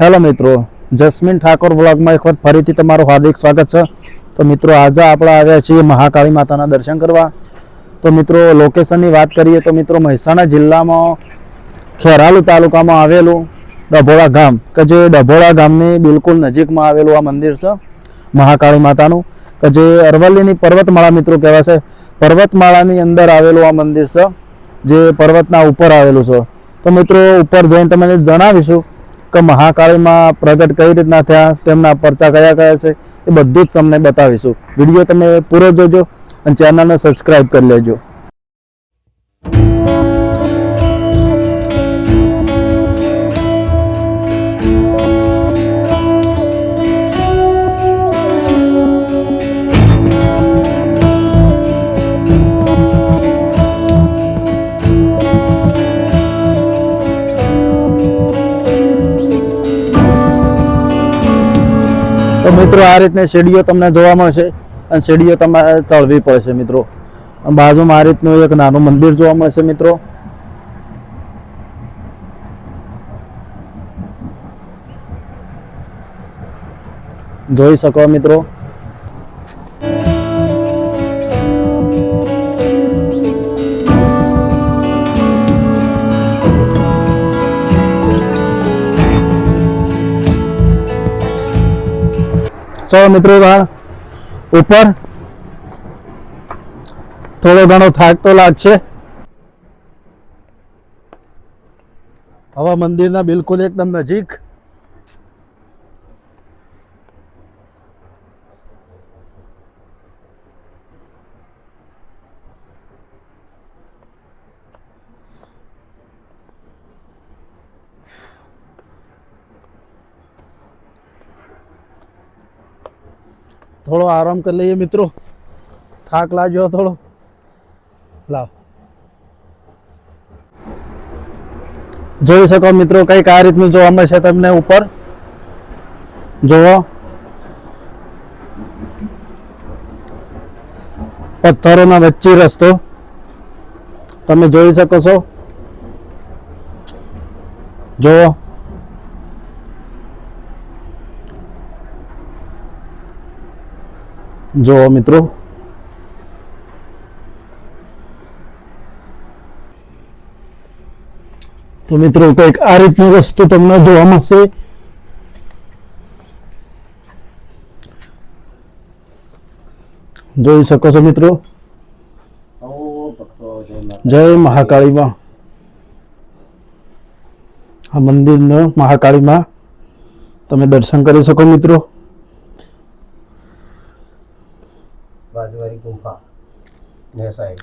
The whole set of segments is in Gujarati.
હેલો મિત્રો, જસ્મીન ઠાકોર બ્લોગમાં એક વખત ફરીથી તમારું હાર્દિક સ્વાગત છે. તો મિત્રો, આજે આપણે આવ્યા છીએ મહાકાળી માતાના દર્શન કરવા. તો મિત્રો લોકેશનની વાત કરીએ તો મિત્રો, મહેસાણા જિલ્લામાં ખેરાલુ તાલુકામાં આવેલું ડભોળા ગામ, કે જે ડભોળા ગામની બિલકુલ નજીકમાં આવેલું આ મંદિર છે, મહાકાળી માતાનું. કે જે અરવલ્લીની પર્વતમાળા મિત્રો કહેવાય છે. પર્વતમાળાની અંદર આવેલું આ મંદિર છે, જે પર્વતના ઉપર આવેલું છે. તો મિત્રો, ઉપર જઈને તમને જણાવીશું કે મહાકાળીમાં પ્રગટ કઈ રીતના થયા, તેમના પરચા કયા કયા છે, એ બધું જ તમને બતાવીશું. વીડિયો તમે પૂરો જોજો અને ચેનલને સબસ્ક્રાઈબ કરી લેજો. મિત્રો, આ રીતની સીડીઓ તમને જોવા મળશે. અને સીડીઓ તમારે ચડવી પડશે મિત્રો. બાજુમાં આ રીતનું એક નાનું મંદિર જોવા મળશે મિત્રો. જોઈ શકો મિત્રો. ચલો મિત્રો ઉપર. થોડો ઘણો થાક તો લાગશે. હવા મંદિરના બિલકુલ એકદમ નજીક. થોડો આરામ કરી લઈએ મિત્રો. થાક લાગ્યો થોડો. લાવ. જોઈ શકો મિત્રો કંઈક આ રીતનું જોવા મળશે તમને ઉપર. જોવો પથ્થરોના વચ્ચે રસ્તો. તમે જોઈ શકો છો. જોવો જોવો મિત્રો. તો મિત્રો કંઈક આ રીતની વસ્તુ તમને જોવા મળશે. જોઈ શકો છો મિત્રો. જય મહાકાળીમાં. આ મંદિરનો મહાકાળીમાં તમે દર્શન કરી શકો મિત્રો. બાજુવાળી ગુફા ને સાઈડ.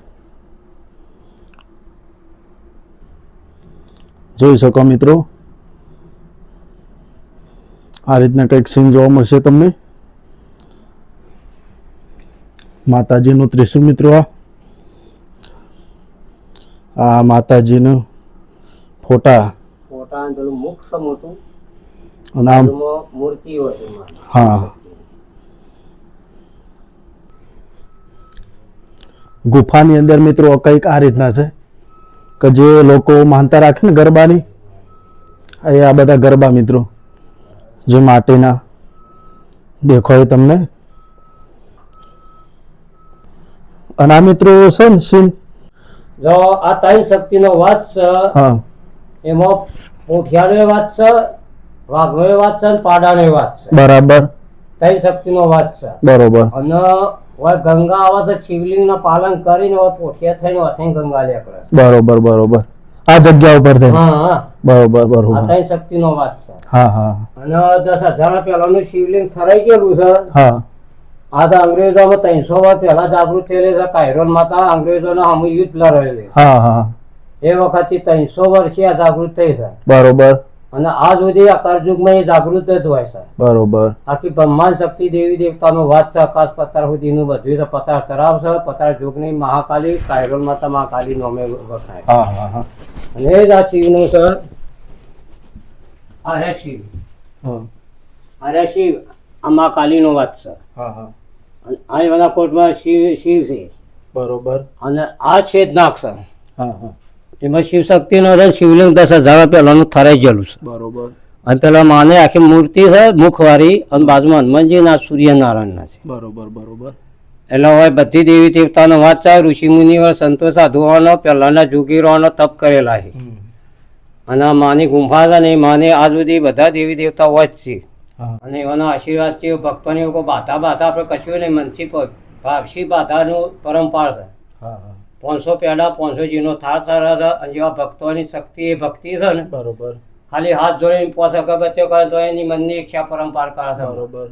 જોઈ શકો મિત્રો. આ રીતના કંઈક સીન જોવા મળશે તમને. માતાજીનું ત્રિશુલ મિત્રો આ. આ માતાજીનું ફોટા. ફોટા મોટું અને આમ મૂર્તિ હોય હા. ગુફાની અંદર મિત્રો કંઈક આ રીતના છે કે જે લોકો માનતા રાખે ને ગરબાની એ આ બધા ગરબા મિત્રો જે માટીના દેખાય તમને. અને આ મિત્રો છે ને સીન. જો આ તાઈ શક્તિનો વાત છે હા. એમાં પોઠિયાનો વાત છે વાઘનો વાત છે અને પાડાનો વાત છે. બરાબર. ત્રણ શક્તિનો વાત છે. બરોબર. અને હવે ગંગા આવે તો શિવલિંગના પાલન કરીને હોય પોઠિયા થઈને અથાઈ ગંગા લે કરે બરોબર બરોબર. આ જગ્યા ઉપર છે હા હા. બરોબર બરોબર. ત્રણ શક્તિનો વાત છે. હા હા. અને દસ હજાર પહેલાનું શિવલિંગ થરાઈ ગયેલું છે. હા. આ તો અંગ્રેજો ત્રણસો વર્ષ પહેલા જાગૃત થયેલી છે. કાયરોન માતા અંગ્રેજોને સામે યુદ્ધ લડેલી હા હા. એ વખતથી ત્રણસો વર્ષે આ જાગૃત થઈ છે. બરોબર. અને આ સુધી આ કરજુગમાં એ જાગૃત જ હોય છે. બરોબર. આખી બ્રહ્માંડ શક્તિ દેવી દેવતાનો વાત છે આકાશ પતાર સુધીનું બધું છે પતાર તરાવ છે પતાર જોગની મહાકાલી કાયરોલ માતા મહાકાલી નોમે વખાય અને એ જ આ શિવનું છે. આ હે શિવ. અરે શિવ. આ મહાકાલીનો વાત છે. હા હા. અને આ કોટમાં શિવ શિવ છે. બરોબર. અને આ છેદનાક છે. હા હા. એમાં શિવ શક્તિનો રથ શિવલિંગ દસ હજાર પહેલાનું થરાઈ ગયેલું છે. બરોબર. અને પેલા માને આખી મૂર્તિ છે મુખવારી અને બાજુમાં હનુમાનજીના સૂર્યનારાયણના છે. બરોબર બરોબર. એટલે હવે બધી દેવી દેવતાનો વાત છે ઋષિ મુનિવર સંતો સાધુઓનો પહેલાના જોગીરોનો તપ કરેલા છે. અને આ માની ગુંફા છે ને એ માની આજ સુધી બધા દેવી દેવતા હોય જ છે. અને એવાનો આશીર્વાદ છે ભક્તોને કોઈ બાધા બાધા આપણે કશું નહીં મનસી ભાવશી બાધાનું પરંપરા છે. પાંચસો પેડા પાંચસો જીનો થાળ અને જેવા ભક્તોની શક્તિ એ ભક્તિ છે ને બરોબર. ખાલી હાથ જોડીને પોસ અગરબત્તીઓ કરે તો એની મનની ઈચ્છા પરંપરા કરે છે. બરોબર.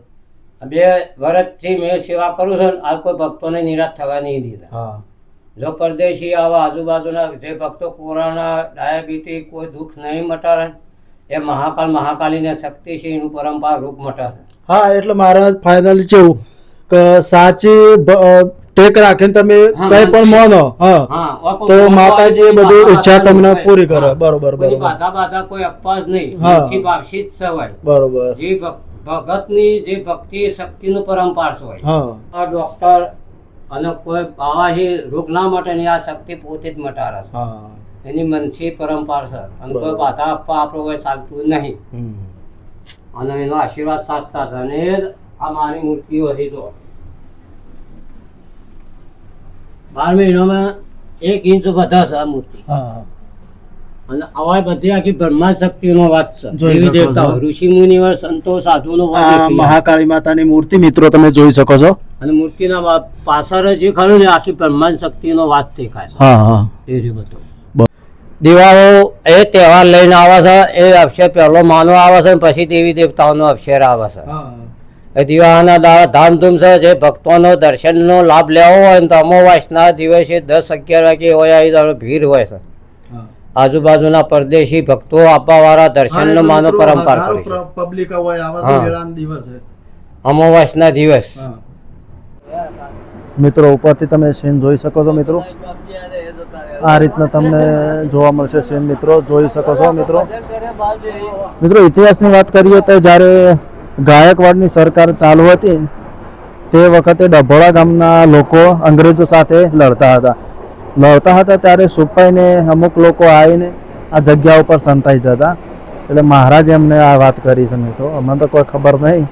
બે વર્ષથી મેં સેવા કરું છું આ કોઈ ભક્તોને નિરાશ થવા નહીં દીધા જો પરદેશી આવા આજુબાજુના જે ભક્તો કોરોના ડાયાબિટીસ કોઈ દુઃખ નહીં મટાડે એ મહાકાલ મહાકાલીને શક્તિ છે એનું પરંપરા રૂપ મટાશે હા એટલે મારા ફાઇનલ જેવું કે સાચી ટેક રાખીને તમે કઈ પણ માનો હા. તો માતાજી બધું ઈચ્છા તમને પૂરી કરે. બરોબર, બરોબર. બાધા બાધા કોઈ અપવાસ નહીં. હા. મનથી જ સવાય. બરોબર. જે ભગતની જે ભક્તિ શક્તિનું પરંપરા હોય હા. આ ડોક્ટર અને કોઈ બાવાજી રોગ ના માટે આ શક્તિ પોતે જ મટાડે છે. એની મનસી પરંપરા છે. અને કોઈ. બાધા આપવા આપણે હોય ચાલતું નહીં. અને એનો આશીર્વાદ સાથ સાથ અને આ મારી મૂર્તિઓ હતી તો બાર મહિનામાં એક ઇંચ વધા છે આ મૂર્તિ. હા. અને આવા બધી આખી બ્રહ્માંડ શક્તિનો વાત છે. દેવી દેવતાઓ ઋષિ મુનિવર સંતો સાધુનો વાત. મહાકાળી માતાની મૂર્તિ મિત્રો તમે જોઈ શકો છો. અને મૂર્તિના પાછળ જે ખરું ને આખી બ્રહ્માંડ શક્તિનો વાત દેખાય છે. હા હા. એ બધું. દિવાળો એ તહેવાર લઈને આવે છે એ અક્ષર પહેલો માનો આવે છે પછી દેવી દેવતાઓનો અક્ષર આવે છે. દિવાળાના દાડા ધામધૂમ છે. જે ભક્તોનો દર્શનનો લાભ લેવો હોય ને તો અમાવાસના દિવસે દસ અગિયાર વાગે હોય આવી ભીડ હોય છે. આજુબાજુના પરદેશી ભક્તો આપવા વાળા દર્શનનો માનો પરંપરા કરે છે. પબ્લિક હોય દિવસે. અમાવાસના દિવસ. મિત્રો ઉપરથી તમે સીન જોઈ શકો છો મિત્રો. આ રીતના તમને જોવા મળશે સીન મિત્રો. જોઈ શકો છો મિત્રો. મિત્રો ઇતિહાસની વાત કરીએ તો જ્યારે ગાયકવાડની સરકાર ચાલુ હતી, તે વખતે ડભોળા ગામના લોકો અંગ્રેજો સાથે લડતા હતા. લડતા હતા ત્યારે સુપાઈને અમુક લોકો આવીને આ જગ્યા ઉપર સંતાઈ જતા. એટલે મહારાજે એમને આ વાત કરી છે મિત્રો. અમને તો કોઈ ખબર નહીં,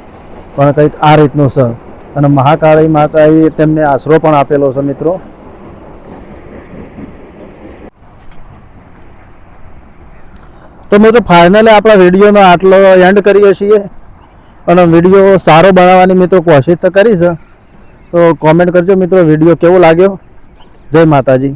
પણ કંઈક આ રીતનું છે. અને મહાકાળી માતાએ તેમને આશરો પણ આપેલો છે મિત્રો. તો મિત્રો ફાઇનલી આપણા વિડીયોનો આટલો એન્ડ કરીએ છીએ. અને વીડિયો સારો બનાવવાની મિત્રો કોશિશ તો કરીશ તો કોમેન્ટ કરજો મિત્રો વીડિયો કેવો લાગ્યો? જય માતાજી.